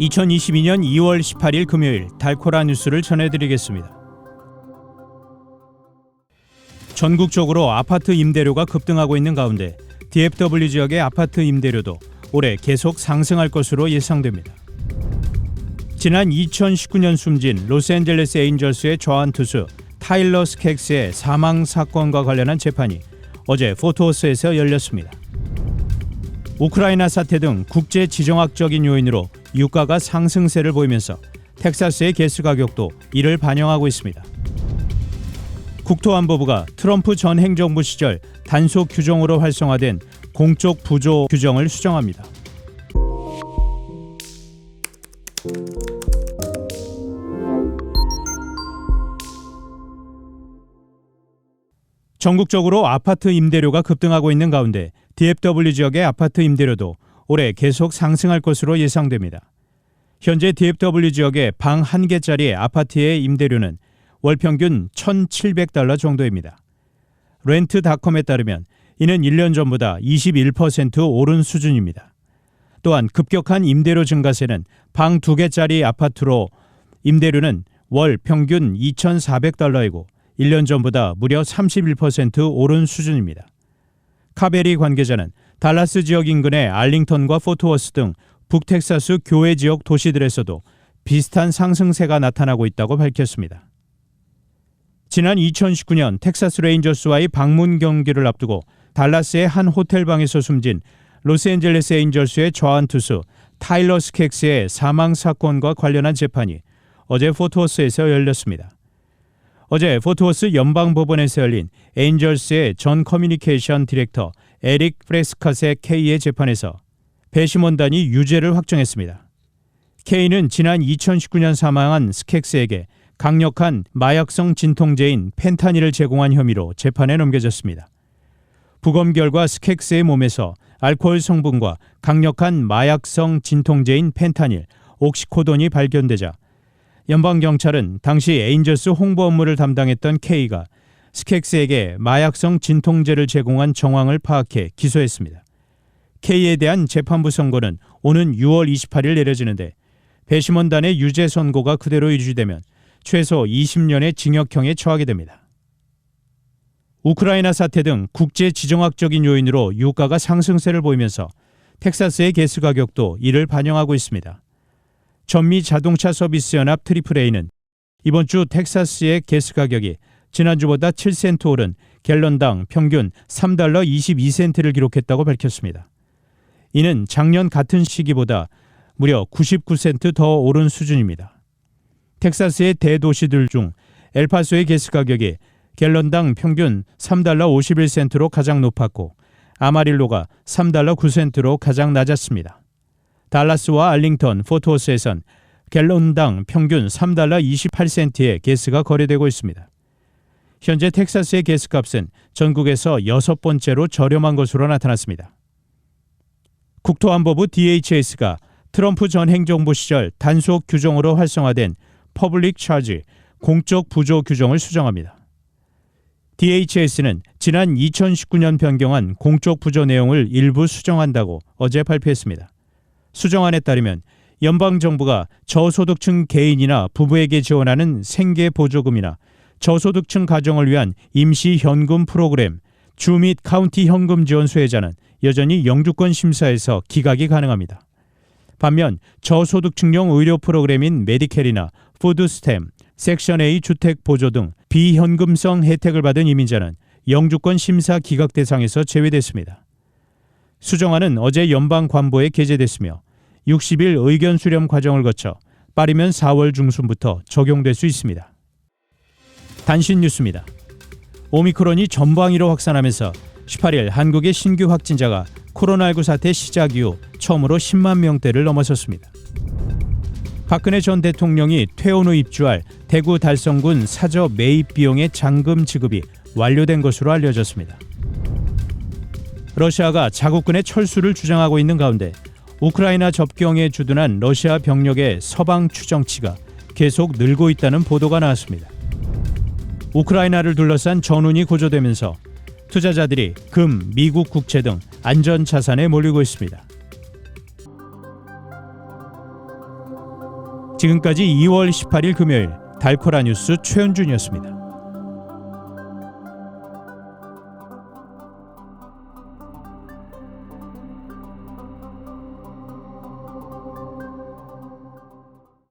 2022년 2월 18일 금요일 달코라 뉴스를 전해드리겠습니다. 전국적으로 아파트 임대료가 급등하고 있는 가운데 DFW 지역의 아파트 임대료도 올해 계속 상승할 것으로 예상됩니다. 지난 2019년 숨진 로스앤젤레스 에인절스의 좌완 투수 타일러 스켑스의 사망 사건과 관련한 재판이 어제 포토워스에서 열렸습니다. 우크라이나 사태 등 국제 지정학적인 요인으로 유가가 상승세를 보이면서 텍사스의 게스 가격도 이를 반영하고 있습니다. 국토안보부가 트럼프 전 행정부 시절 단속 규정으로 활성화된 공적 부조 규정을 수정합니다. 전국적으로 아파트 임대료가 급등하고 있는 가운데 DFW 지역의 아파트 임대료도 올해 계속 상승할 것으로 예상됩니다. 현재 DFW 지역의 방 한 개짜리 아파트의 임대료는 월 평균 1,700달러 정도입니다. 렌트닷컴에 따르면 이는 1년 전보다 21% 오른 수준입니다. 또한 급격한 임대료 증가세는 방 두 개짜리 아파트로 임대료는 월 평균 2,400달러이고 1년 전보다 무려 31% 오른 수준입니다. 카베리 관계자는 달라스 지역 인근의 알링턴과 포트워스 등 북텍사스 교외 지역 도시들에서도 비슷한 상승세가 나타나고 있다고 밝혔습니다. 지난 2019년 텍사스 레인저스와의 방문 경기를 앞두고 달라스의 한 호텔 방에서 숨진 로스앤젤레스 에인절스의 좌완 투수 타일러 스켑스의 사망 사건과 관련한 재판이 어제 포트워스에서 열렸습니다. 어제 포트워스 연방법원에서 열린 에인절스의 전 커뮤니케이션 디렉터 에릭 프레스컷의 K의 재판에서 배심원단이 유죄를 확정했습니다. K는 지난 2019년 사망한 스켑스에게 강력한 마약성 진통제인 펜타닐을 제공한 혐의로 재판에 넘겨졌습니다. 부검 결과 스켑스의 몸에서 알코올 성분과 강력한 마약성 진통제인 펜타닐, 옥시코돈이 발견되자 연방 경찰은 당시 에인저스 홍보 업무를 담당했던 K가 스켑스에게 마약성 진통제를 제공한 정황을 파악해 기소했습니다. K에 대한 재판부 선고는 오는 6월 28일 내려지는데 배심원단의 유죄 선고가 그대로 유지되면 최소 20년의 징역형에 처하게 됩니다. 우크라이나 사태 등 국제 지정학적인 요인으로 유가가 상승세를 보이면서 텍사스의 게스 가격도 이를 반영하고 있습니다. 전미 자동차 서비스 연합 트리플레이는 이번 주 텍사스의 게스 가격이 지난주보다 7센트 오른 갤런당 평균 3달러 22센트를 기록했다고 밝혔습니다. 이는 작년 같은 시기보다 무려 99센트 더 오른 수준입니다. 텍사스의 대도시들 중 엘파소의 게스 가격이 갤런당 평균 3달러 51센트로 가장 높았고 아마릴로가 3달러 9센트로 가장 낮았습니다. 달라스와 알링턴, 포토스에선 갤런당 평균 3달러 28센트의 게스가 거래되고 있습니다. 현재 텍사스의 게스 값은 전국에서 여섯 번째로 저렴한 것으로 나타났습니다. 국토안보부 DHS가 트럼프 전 행정부 시절 단속 규정으로 활성화된 퍼블릭 차지 공적 부조 규정을 수정합니다. DHS는 지난 2019년 변경한 공적 부조 내용을 일부 수정한다고 어제 발표했습니다. 수정안에 따르면 연방 정부가 저소득층 개인이나 부부에게 지원하는 생계 보조금이나 저소득층 가정을 위한 임시 현금 프로그램 주 및 카운티 현금 지원 수혜자는 여전히 영주권 심사에서 기각이 가능합니다. 반면 저소득층용 의료 프로그램인 메디켈이나 푸드스템, 섹션 A 주택 보조 등 비현금성 혜택을 받은 이민자는 영주권 심사 기각 대상에서 제외됐습니다. 수정안은 어제 연방 관보에 게재됐으며 60일 의견 수렴 과정을 거쳐 빠르면 4월 중순부터 적용될 수 있습니다. 단신 뉴스입니다. 오미크론이 전방위로 확산하면서 18일 한국의 신규 확진자가 코로나19 사태 시작 이후 처음으로 10만 명대를 넘어섰습니다. 박근혜 전 대통령이 퇴원 후 입주할 대구 달성군 사저 매입 비용의 잔금 지급이 완료된 것으로 알려졌습니다. 러시아가 자국군의 철수를 주장하고 있는 가운데 우크라이나 접경에 주둔한 러시아 병력의 서방 추정치가 계속 늘고 있다는 보도가 나왔습니다. 우크라이나를 둘러싼 전운이 고조되면서 투자자들이 금, 미국 국채 등 안전 자산에 몰리고 있습니다. 지금까지 2월 18일 금요일 달코라 뉴스 최현준이었습니다.